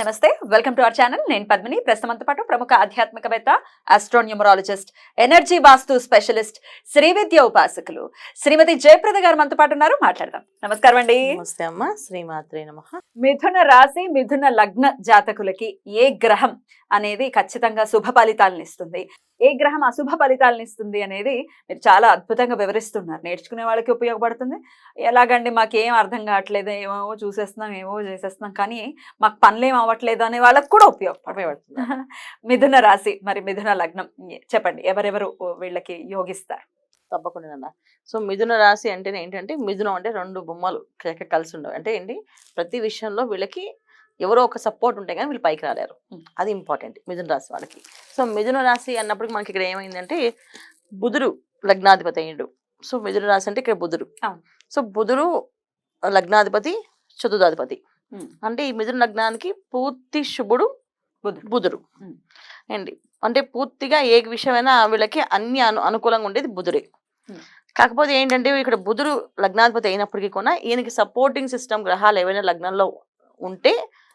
నమస్తే welcome to our channel. నేను పద్మిని. ప్రస్తుతంతో పాటు ప్రముఖ ఆధ్యాత్మికవేత్త astronumerologist energy vastu specialist Shri విద్య ఉపాసకులు శ్రీమతి జయప్రద గారు మనతో పాటు ఉన్నారు. మాట్లాడదాం. నమస్కారం అండి. నమస్తే అమ్మ. శ్రీమాత్రే నమ. మిథున రాశి మిథున లగ్న జాతకులకి ఏ గ్రహం అనేది ఖచ్చితంగా శుభ ఫలితాలను ఇస్తుంది. ఏ గ్రహం అశుభ ఫలితాలను ఇస్తుంది అనేది మీరు చాలా అద్భుతంగా వివరిస్తున్నారు. నేర్చుకునే వాళ్ళకి ఉపయోగపడుతుంది. ఎలాగండి మాకేం అర్థం కావట్లేదు ఏమో చూసేస్తున్నాం ఏమో చేసేస్తున్నాం కానీ మాకు పనులేం అవ్వట్లేదు అనే వాళ్ళకి కూడా ఉపయోగపడుతుంది మిథున రాశి మరి మిథున లగ్నం చెప్పండి ఎవరెవరు వీళ్ళకి యోగిస్తారు? తప్పకుండా సో మిథున రాశి అంటేనే ఏంటంటే మిథునం అంటే రెండు బొమ్మలు కలిసి ఉండవు. అంటే ఏంటి? ప్రతి విషయంలో వీళ్ళకి ఎవరో ఒక సపోర్ట్ ఉంటే కానీ వీళ్ళు పైకి రాలేరు. అది ఇంపార్టెంట్ మిథున రాశి వాళ్ళకి సో మిథున రాశి అన్నప్పుడు మనకి ఇక్కడ ఏమైందంటే బుధుడు లగ్నాధిపతి అయ్యిండు సో మిథున రాశి అంటే ఇక్కడ బుధుడు. సో బుధుడు లగ్నాధిపతి చతుర్థాధిపతి. అంటే ఈ మిథున లగ్నానికి పూర్తి శుభుడు బుధుడు. బుధుడు. అండి అంటే పూర్తిగా ఏ విషయమైనా వీళ్ళకి అన్ని అను అనుకూలంగా ఉండేది బుధుడే. కాకపోతే ఏంటంటే ఇక్కడ బుధుడు లగ్నాధిపతి అయినప్పటికీ కూడా ఈయనకి సపోర్టింగ్ సిస్టమ్ గ్రహాలు ఏవైనా లగ్నంలో ఉంటే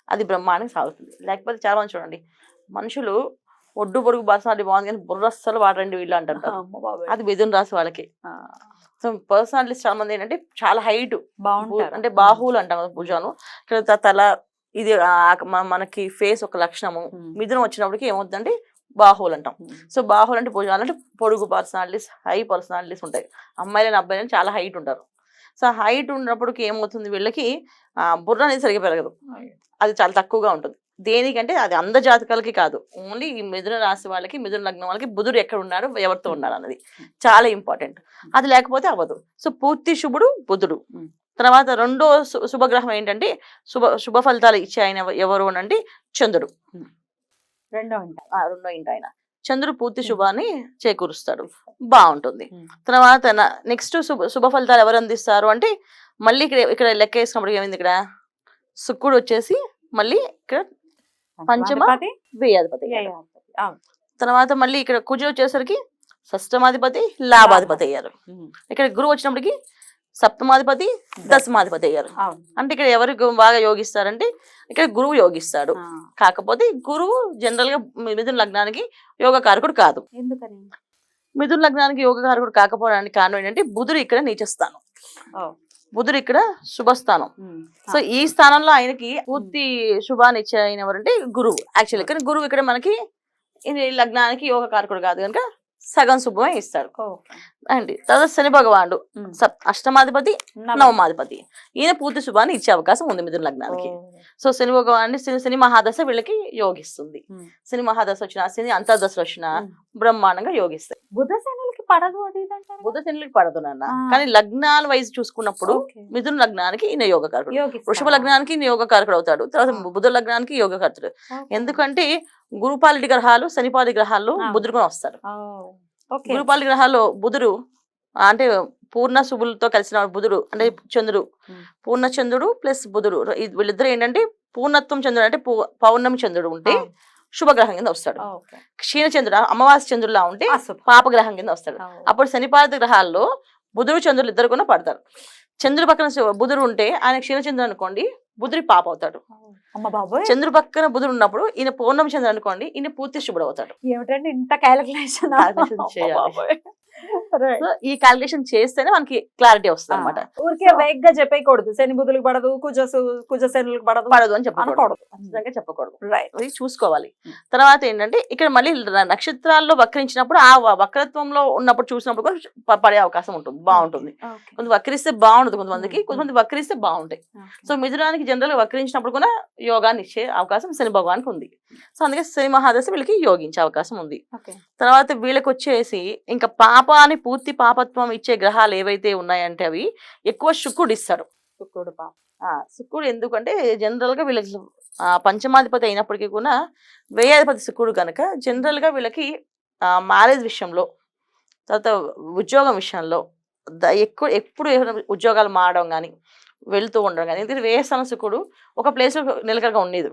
అది బ్రహ్మాండంగా సాగుతుంది. లేకపోతే చాలా మంది చూడండి మనుషులు ఒడ్డు పొడుగు పర్సనాలిటీ బాగుంది కానీ బుర్ర అస్సలు వాడండి వీళ్ళు అంటారు. అది మిథున రాశి వాళ్ళకి. సో పర్సనాలిటీస్ చాలా మంది ఏంటంటే చాలా హైట్. బాగుంటారు. అంటే బాహువులు అంటాం కదా ఇక్కడ త- తల ఇది మనకి ఫేస్ ఒక లక్షణము. మిథునం వచ్చినప్పటికి ఏమవుతుందంటే బాహువులు అంటాం. సో బాహువులు అంటే భుజాలు అంటే పొడుగు పర్సనాలిటీస్ హై పర్సనాలిటీస్ ఉంటాయి. అమ్మాయిలని అబ్బాయిలని చాలా హైట్ ఉంటారు. సో హైట్ ఉన్నప్పటికి ఏమవుతుంది? వీళ్ళకి బుర్ర అనేది సరిగ్గా పెరగదు. అది చాలా తక్కువగా ఉంటుంది. దేనికంటే అది అంద జాతకాలకి కాదు. ఓన్లీ ఈ మిథున రాశి వాళ్ళకి మిథున లగ్నం వాళ్ళకి బుధుడు ఎక్కడ ఉన్నాడు ఎవరితో ఉన్నాడు అన్నది చాలా ఇంపార్టెంట్. అది లేకపోతే అవ్వదు. సో పూర్తి శుభుడు బుధుడు. తర్వాత రెండో శుభగ్రహం ఏంటంటే శుభ శుభ ఫలితాలు ఇచ్చే ఆయన ఎవ- ఎవరు అంటే చంద్రుడు. రెండో ఆ, రెండో ఇంటి ఆయన. చంద్రుడు పూర్తి. శుభాన్ని చేకూరుస్తాడు. బాగుంటుంది. తర్వాత నెక్స్ట్ శుభ శుభ ఫలితాలు ఎవరు అందిస్తారు అంటే మళ్ళీ ఇక్కడ ఇక్కడ లెక్క వేసినప్పుడు ఏమైంది ఇక్కడ? శుక్రుడు వచ్చేసి మళ్ళీ ఇక్కడ పంచమ పంచమాధిపతి, వ్యయాధిపతి. తర్వాత మళ్ళీ ఇక్కడ కుజ వచ్చేసరికి షష్టమాధిపతి లాభాధిపతి అయ్యారు. ఇక్కడ గురువు వచ్చినప్పటికి సప్తమాధిపతి దశమాధిపతి అయ్యారు. అంటే ఇక్కడ ఎవరు బాగా యోగిస్తారంటే ఇక్కడ గురువు యోగిస్తాడు. కాకపోతే గురువు జనరల్గా మిథున లగ్నానికి యోగ కారకుడు కాదు ఎందుకని మిథున లగ్నానికి యోగ కారకుడు కాకపోవడానికి కారణం ఏంటంటే బుధుడు ఇక్కడ నీచస్థానం ఓ. బుధుడు ఇక్కడ శుభస్థానం. సో ఈ స్థానంలో ఆయనకి పూర్తి శుభాన్ని ఇచ్చే ఆయన ఎవరంటే గురువు యాక్చువల్లీ కానీ గురువు ఇక్కడ మనకి ఈ లగ్నానికి యోగ కారకుడు కాదు కనుక సగం శుభమే ఇస్తాడు. అండి తర్వాత శని భగవానుడు అష్టమాధిపతి నవం. నవమాధిపతి ఈయన పూర్తి శుభాన్ని ఇచ్చే అవకాశం ఉంది మిథున లగ్నానికి. సో శని భగవాన్ని శని శని మహాదశ వీళ్ళకి యోగిస్తుంది. శని మహాదశ వచ్చిన శని అంతర్దశ వచ్చిన. బ్రహ్మాండంగా యోగిస్తాయి బుధ సేనలకి పడదు అది బుధ శనులకి పడదు నాన్న. కానీ లగ్నాల వైజ్ చూసుకున్నప్పుడు. మిథున లగ్నానికి ఈయన యోగిస్తారా? వృషభ లగ్నానికి ఈయన యోగకారకుడు అవుతాడు తర్వాత. బుధ లగ్నానికి యోగకర్తుడు. ఎందుకంటే గురుపాలిటి గ్రహాలు శనిపాలి గ్రహాలు. బుధుడుగా వస్తారు. గురుపాలి గ్రహాలు బుధుడు అంటే పూర్ణ శుభులతో కలిసిన బుధుడు అంటే చంద్రుడు. పూర్ణ చంద్రుడు ప్లస్ బుధుడు వీళ్ళిద్దరు ఏంటంటే పూర్ణత్వం చంద్రుడు అంటే పౌర్ణమి చంద్రుడు ఉంటే. శుభగ్రహం కింద వస్తాడు ఓకే. క్షీణ చంద్రుడు అమావాస్య చంద్రుడులా ఉంటే. పాపగ్రహం కింద వస్తాడు. అప్పుడు శనిపాత గ్రహాల్లో బుధుడు చంద్రులు ఇద్దరు కూడా పడతారు చంద్రుడి పక్కన బుధుడు ఉంటే ఆయన క్షీణచంద్రుడు అనుకోండి బుధుడి పాప అవుతాడు అమ్మ బాబోయ్. చంద్రుడి పక్కన బుధుడు ఉన్నప్పుడు ఈయన పౌర్ణమి చంద్రుడు అనుకోండి ఈయన పూర్తి శుభుడు అవుతాడు ఏమిటండి ఇంత క్యాలిక్యులేషన్. సో ఈ క్యాలిక్యులేషన్ చేస్తేనే మనకి క్లారిటీ వస్తుంది అనమాట ఊరికే వేగ్గా చెప్పేయకూడదు. శని బుధులకు పడదు కుజ సు- కుజ శనులకు పడదు పడదు అని చెప్పకూడదు. అనకూడదు. ఖచ్చితంగా చెప్పకూడదు. చూసుకోవాలి. Hmm. తర్వాత ఏంటంటే ఇక్కడ మళ్ళీ నక్షత్రాల్లో వక్రించినప్పుడు ఆ వక్రత్వంలో ఉన్నప్పుడు చూసినప్పుడు కూడా పడే అవకాశం ఉంటుంది. బాగుంటుంది. కొంత వక్రిస్తే బాగుండదు. కొంతమందికి Hmm. కొంతమంది వక్రిస్తే బాగుంటాయి. సో మిథునానికి జనరల్ వక్రించినప్పుడు కూడా యోగాన్ని ఇచ్చే అవకాశం శని భగవానికి ఉంది. సో అందుకే శని మహాదశ వీళ్ళకి యోగించే అవకాశం ఉంది. తర్వాత వీళ్ళకి వచ్చేసి ఇంకా పాపాన్ని పూర్తి పాపత్వం ఇచ్చే గ్రహాలు ఏవైతే ఉన్నాయంటే అవి ఎక్కువ శుక్రుడు ఇస్తాడు. శుక్రుడు పాప. ఆ, శుక్రుడు ఎందుకంటే జనరల్గా వీళ్ళకి పంచమాధిపతి అయినప్పటికీ కూడా వ్యయాధిపతి శుక్రుడు కనుక జనరల్గా వీళ్ళకి మ్యారేజ్ విషయంలో తర్వాత ఉద్యోగం విషయంలో ఎక్కువ ఎప్పుడు ఉద్యోగాలు మారడం కానీ వెళ్తూ ఉండడం కానీ ఎందుకంటే వ్యయస్థానం శుక్రుడు ఒక ప్లేస్లో నిలకడగా ఉండేది.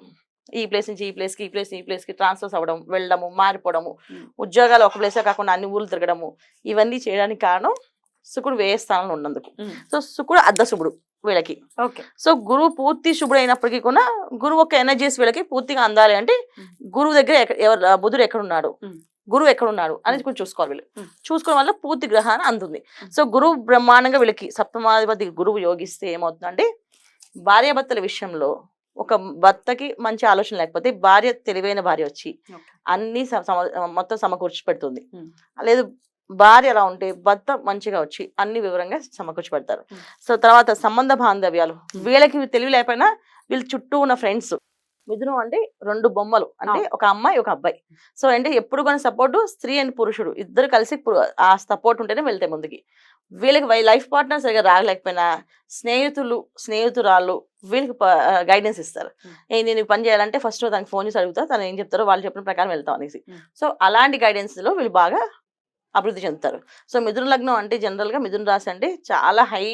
ఈ ప్లేస్ నుంచి ఈ ప్లేస్కి ఈ ప్లేస్ ఈ ప్లేస్కి ట్రాన్స్ఫర్స్ అవ్వడం వెళ్ళడము మారిపోవడము. ఉద్యోగాలు ఒక ప్లేస్లో కాకుండా అన్ని ఊర్లు తిరగడము ఇవన్నీ చేయడానికి కారణం శుక్రుడు వ్యయ స్థానంలో ఉన్నందుకు. సో శుక్రుడు అర్ధశుభుడు వీళ్ళకి. ఓకే. సో గురువు పూర్తి శుభుడు అయినప్పటికీ కూడా గురువు యొక్క ఎనర్జీస్ వీళ్ళకి పూర్తిగా అందాలి అంటే. గురువు దగ్గర ఎవరు బుధుడు ఎక్కడున్నాడు? గురువు ఎక్కడున్నాడు అనేది కొంచెం చూసుకోవాలి వీళ్ళు Mm. చూసుకోవడం వల్ల పూర్తి గ్రహాన్ని అందుతుంది Mm. సో గురువు బ్రహ్మాండంగా వీళ్ళకి సప్తమాధిపతి గురువు యోగిస్తే ఏమవుతుందంటే భార్యాభర్తల విషయంలో ఒక భర్తకి మంచి ఆలోచన లేకపోతే భార్య తెలివైన భార్య వచ్చి. అన్ని మొత్తం సమకూర్చి పెడుతుంది. లేదు భార్య అలా ఉంటే భర్త మంచిగా వచ్చి అన్ని వివరంగా సమకూర్చి పెడతారు. సో తర్వాత సంబంధ బాంధవ్యాలు వీళ్ళకి తెలివి లేకపోయినా వీళ్ళ చుట్టూ ఉన్న ఫ్రెండ్స్ మిథునం అంటే రెండు బొమ్మలు. అంటే ఒక అమ్మాయి ఒక అబ్బాయి. సో అంటే ఎప్పుడు కూడా సపోర్ట్ స్త్రీ అండ్ పురుషుడు. ఇద్దరు కలిసి ఆ సపోర్ట్ ఉంటేనే వెళ్తాయి ముందుకి. వీళ్ళకి లైఫ్ పార్ట్నర్ సరిగా రాలేకపోయినా స్నేహితులు స్నేహితురాళ్ళు వీళ్ళకి గైడెన్స్ ఇస్తారు. నేను పని చేయాలంటే ఫస్ట్ తనకి ఫోన్ చేసి అడుగుతా. తను ఏం చెప్తారో వాళ్ళు చెప్పిన ప్రకారం వెళ్తాం అనేసి. సో అలాంటి guidance లో వీళ్ళు బాగా అభివృద్ధి చెందుతారు. సో మిథున లగ్నం అంటే జనరల్గా మిథున రాశి అంటే చాలా హై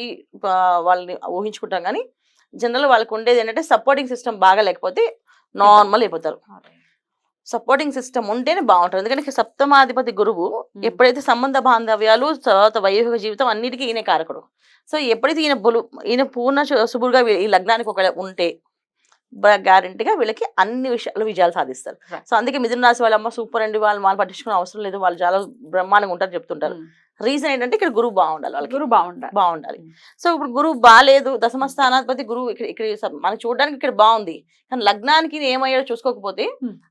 వాళ్ళని ఊహించుకుంటాం కానీ జనరల్ వాళ్ళకి ఉండేది ఏంటంటే సపోర్టింగ్ సిస్టమ్ బాగా లేకపోతే నార్మల్ అయిపోతారు. సపోర్టింగ్ సిస్టమ్ ఉంటేనే బాగుంటుంది. ఎందుకంటే సప్తమాధిపతి గురువు ఎప్పుడైతే సంబంధ బాంధవ్యాలు తర్వాత వైవాహిక జీవితం అన్నిటికీ ఈయన కారకుడు. సో ఎప్పుడైతే ఈయన బులు ఈయన పూర్ణ శుభుడుగా ఈ లగ్నానికి ఒక ఉంటే గ్యారంటీగా వీళ్ళకి అన్ని విషయాలు విజయాలు సాధిస్తారు. సో అందుకే మిథున రాశి వాళ్ళ అమ్మ సూపర్ అండి. వాళ్ళు వాళ్ళు పట్టించుకునే అవసరం లేదు. వాళ్ళు చాలా బ్రహ్మాండంగా ఉంటారు చెప్తుంటారు. రీజన్ ఏంటంటే ఇక్కడ గురువు బాగుండాలి వాళ్ళకి. గురువు బాగుండాలి. బాగుండాలి. సో ఇప్పుడు గురువు బాగాలేదు దశమ స్థానాధిపతి గురువు ఇక్కడ ఇక్కడ మనకి చూడడానికి ఇక్కడ బాగుంది. కానీ లగ్నానికి ఏమయ్యాడో చూసుకోకపోతే.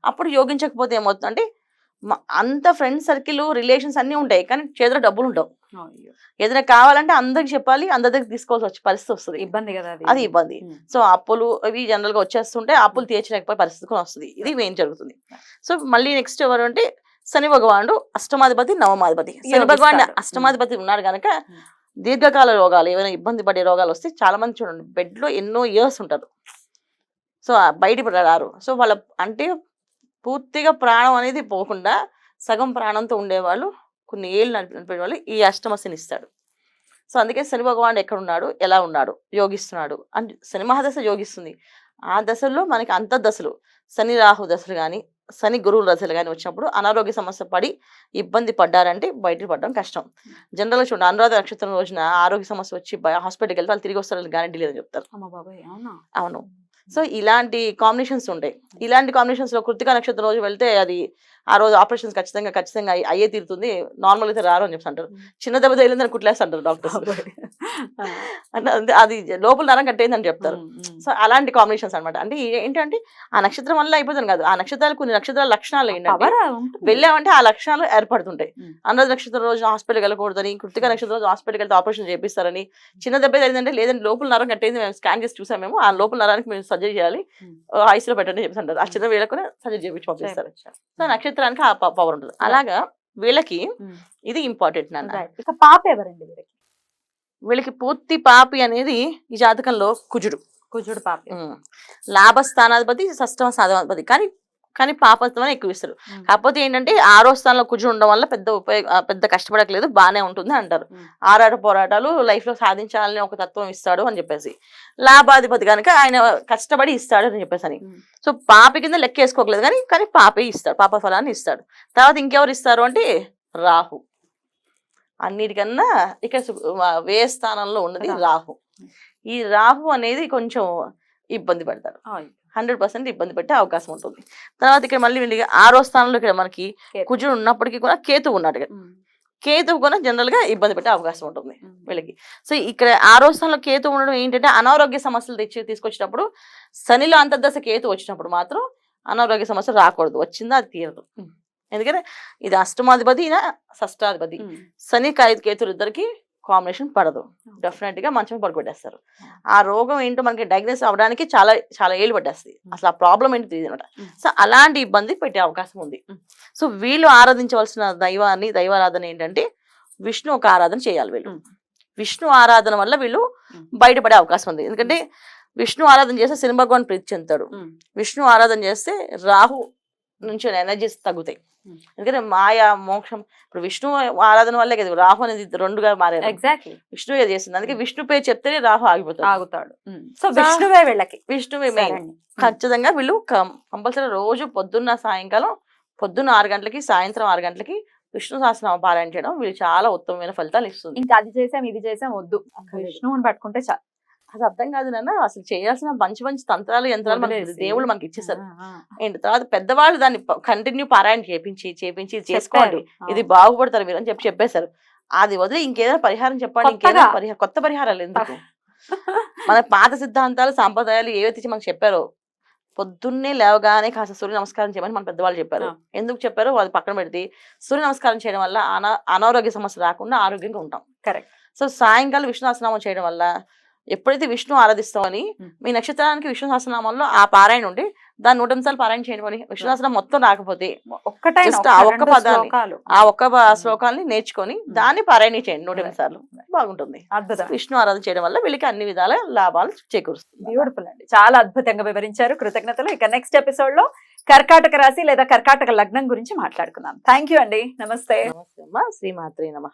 అప్పుడు యోగించకపోతే ఏమవుతుంది? అంటే మ- అంత ఫ్రెండ్ సర్కిల్ రిలేషన్స్ అన్ని ఉంటాయి. కానీ చేతిలో డబ్బులు ఉండవు. ఏదైనా కావాలంటే అందరికి చెప్పాలి అందరి దగ్గర తీసుకోవాల్సి వచ్చే పరిస్థితి వస్తుంది. ఇబ్బంది కదా అది. ఇబ్బంది. సో అప్పులు అవి జనరల్గా వచ్చేస్తుంటే అప్పులు తీర్చలేకపోయే పరిస్థితి కూడా వస్తుంది. ఇది మెయిన్ జరుగుతుంది. సో మళ్ళీ నెక్స్ట్ ఎవరు అంటే శని భగవానుడు అష్టమాధిపతి నవమాధిపతి. శని భగవాన్. అష్టమాధిపతి ఉన్నాడు కనుక. దీర్ఘకాల రోగాలు ఏమైనా ఇబ్బంది పడే రోగాలు వస్తే చాలా మంది చూడండి బెడ్లో ఎన్నో ఇయర్స్ ఉంటారు. సో బయట రారు. సో వాళ్ళ అంటే పూర్తిగా ప్రాణం అనేది పోకుండా సగం ప్రాణంతో ఉండేవాళ్ళు కొన్ని ఏళ్ళు నడిపే వాళ్ళు ఈ అష్టమశని ఇస్తాడు. సో అందుకే శని భగవానుడు ఎక్కడ ఉన్నాడు ఎలా ఉన్నాడు యోగిస్తున్నాడు అంటే శని మహాదశ యోగిస్తుంది. ఆ దశల్లో మనకి అంత దశలు శని రాహు దశలు కానీ శని గురువుల దశలు కానీ వచ్చినప్పుడు అనారోగ్య సమస్య పడి ఇబ్బంది పడ్డారంటే బయట పడడం కష్టం. జనరల్గా చూడండి అనురాధ నక్షత్రం రోజున ఆరోగ్య సమస్య వచ్చి హాస్పిటల్కి వెళ్తే వాళ్ళు తిరిగి వస్తారని గ్యారంటీ లేదని చెప్తారు. అవునా? అవును. సో ఇలాంటి కాంబినేషన్స్ ఉంటాయి ఇలాంటి కాంబినేషన్స్లో కృతిక నక్షత్రం రోజు వెళ్తే అది ఆ రోజు ఆపరేషన్స్ ఖచ్చితంగా ఖచ్చితంగా అయ్యి- తీరుతుంది. నార్మల్ అయితే రారు అని చెప్పి అంటారు. చిన్న దెబ్బ తగిలిందని కుట్లేస్తుంటారు డాక్టర్స్. అంటే అది- లోపల నరం కట్టేయిందని చెప్తారు. సో అలాంటి కాంబినేషన్స్ అన్నమాట. అంటే ఏంటంటే ఆ నక్షత్రం వల్ల అయిపోతుంది కాదు. ఆ నక్షత్రాలు కొన్ని నక్షత్రాల లక్షణాలు ఏంటంటే. వెళ్ళామంటే ఆ లక్షణాలు ఏర్పడుతుంటాయి. అనురాధ నక్షత్రం రోజు హాస్పిటల్కి వెళ్ళకూడదని కృతిక నక్షత్రం రోజు హాస్పిటల్కి వెళ్తే ఆపరేషన్ చేపిస్తారని చిన్న దెబ్బ తగిలిందంటే లేదంటే లోపల నరం కట్టేది మేము స్కాన్ చేసి చూసాం మేము. ఆ లోపల నరానికి మేము సర్జరీ చేయాలి. ఐసీలో పెట్టండి చెప్పేసి అంటారు. ఆ చిన్న వీళ్ళకు సర్జరీ చేపించి పంపిస్తారు. సో నక్షత్రానికి ఆ పవర్ ఉంటుంది అలాగా వీళ్ళకి ఉమ్. ఇది ఇంపార్టెంట్ నాన్న. ఇక పాప ఎవరండి వీరికి వీళ్ళకి పూర్తి పాపి అనేది ఈ జాతకంలో కుజుడు. కుజుడు పాప. లాభస్థానాధిపతి షష్టమ స్థానాధిపతి కానీ కానీ పాపత్వం ఎక్కువ ఇస్తారు. కాకపోతే ఏంటంటే ఆరో స్థానంలో కుజుడు ఉండడం వల్ల పెద్ద ఉపయోగ పెద్ద కష్టపడట్లేదు బాగానే ఉంటుంది అంటారు. ఆరాట పోరాటాలు లైఫ్లో సాధించాలని ఒక తత్వం ఇస్తాడు అని చెప్పేసి లాభాధిపతి కనుక ఆయన కష్టపడి ఇస్తాడు అని చెప్పేసి అని. సో పాపి కింద లెక్క వేసుకోకలేదు కానీ కానీ పాపే ఇస్తాడు పాప ఫలాన్ని ఇస్తాడు తర్వాత ఇంకెవరు ఇస్తారు అంటే రాహు అన్నిటికన్నా ఇక్కడ వ్యయ స్థానంలో ఉన్నది రాహు. ఈ రాహు అనేది కొంచెం ఇబ్బంది పడతారు. హండ్రెడ్ పర్సెంట్ ఇబ్బంది పెట్టే అవకాశం ఉంటుంది తర్వాత ఇక్కడ మళ్ళీ ఆరో స్థానంలో ఇక్కడ మనకి. కుజుడు ఉన్నప్పటికీ కూడా కేతు ఉన్నాడు ఇక్కడ. ఉమ్. కేతు కూడా జనరల్గా ఇబ్బంది పెట్టే అవకాశం ఉంటుంది. వీళ్ళకి సో ఇక్కడ ఆరో స్థానంలో కేతు ఉండడం ఏంటంటే అనారోగ్య సమస్యలు తెచ్చి తీసుకొచ్చినప్పుడు శనిలో అంతర్దశ కేతు వచ్చినప్పుడు మాత్రం అనారోగ్య సమస్య రాకూడదు వచ్చిందా అది తీరదు ఎందుకంటే ఇది అష్టమాధిపతి ఈయన షష్టాధిపతి. శని కేతులు ఇద్దరికి కాంబినేషన్ పడదు డెఫినెట్గా మంచం పడుకోబెట్టేస్తారు ఆ రోగం ఏంటో మనకి డయాగ్నోస్ అవ్వడానికి చాలా చాలా ఏళ్ళు పట్టేస్తుంది అసలు ఆ ప్రాబ్లం ఏంటో తెలియదు అనమాట. సో అలాంటి ఇబ్బంది పెట్టే అవకాశం ఉంది. సో వీళ్ళు ఆరాధించవలసిన దైవాన్ని దైవారాధన ఏంటంటే విష్ణు ఒక ఆరాధన చేయాలి వీళ్ళు. విష్ణు ఆరాధన వల్ల వీళ్ళు. బయటపడే అవకాశం ఉంది ఎందుకంటే విష్ణు ఆరాధన చేస్తే శని భగవాన్ ప్రీతి చెందుతాడు. విష్ణు ఆరాధన చేస్తే రాహు నుంచి ఎనర్జీస్ తగ్గుతాయి. ఎందుకంటే మాయా మోక్షం ఇప్పుడు విష్ణు ఆరాధన వల్లే కదా రాహు అనేది రెండుగా మారారు. ఎగ్జాక్ట్లీ విష్ణు చేస్తుంది. అందుకే విష్ణు పేరు చెప్తేనే రాహు ఆగిపోతాడు. ఆగుతాడు. సో విష్ణువే వీళ్ళకి. విష్ణువే మెయిన్. ఖచ్చితంగా వీళ్ళు కంపల్సరీ రోజు పొద్దున్న సాయంకాలం పొద్దున్న ఆరు గంటలకి సాయంత్రం ఆరు గంటలకి విష్ణు సహస్రనామ పారాయణ చేయడం వీళ్ళు చాలా ఉత్తమమైన ఫలితాలు ఇస్తుంది. ఇంకా అది చేసాం ఇది చేసాం వద్దు. విష్ణువుని పట్టుకుంటే చాలు. అది అర్థం కాదు నాన్న అసలు చేయాల్సిన మంచి మంచి తంత్రాలు యంత్రాలు మనకి. దేవుళ్ళు మనకి ఇచ్చేసారు. అండ్ తర్వాత పెద్దవాళ్ళు దాన్ని కంటిన్యూ పారాయణ చేపించి చేపించి చేసుకోండి. ఇది. బాగుపడతారు మీరు అని చెప్పి చెప్పేశారు అది వదిలి ఇంకేదైనా పరిహారం చెప్పండి ఇంకేదైనా. పరిహారం కొత్త పరిహారాలు ఎందుకు మన పాత సిద్ధాంతాలు సాంప్రదాయాలు ఏవైతే మనకు చెప్పారో పొద్దున్నే లేవగానే కాస్త సూర్య నమస్కారం చేయమని మన పెద్దవాళ్ళు చెప్పారు. ఎందుకు చెప్పారో అది పక్కన పెడితే సూర్య నమస్కారం చేయడం వల్ల అనా అనారోగ్య సమస్య రాకుండా ఆరోగ్యంగా ఉంటాం Correct. సో సాయంకాలం విష్ణు సహస్రనామం చేయడం వల్ల ఎప్పుడైతే విష్ణు ఆరాధిస్తామని. మీ నక్షత్రానికి విష్ణు సహస్రనామంలో ఆ పారాయణ ఉంటే దాన్ని నూట నిమిషాలు పారాయణ చేయడం అని విష్ణు సహస్రనామం మొత్తం రాకపోతే ఒక్కటైనా Just ఒక్క ఆ ఒక్క పదాన్ని. శ్లోకాలు. ఆ ఒక్క శ్లోకాల్ని నేర్చుకొని దాన్ని పారాయణ చేయండి నూట Right. నిమిషాలు బాగుంటుంది. విష్ణు ఆరాధన చేయడం వల్ల వీళ్ళకి అన్ని విధాల లాభాలు చేకూరుస్తుంది. బ్యూటిఫుల్ అండి చాలా అద్భుతంగా వివరించారు. కృతజ్ఞతలు. ఇక నెక్స్ట్ ఎపిసోడ్లో కర్కాటక రాశి లేదా కర్కాటక లగ్నం గురించి మాట్లాడుకుందాం. థ్యాంక్ యూ అండి. నమస్తే. నమస్తే అమ్మ. శ్రీమాత్రే నమ.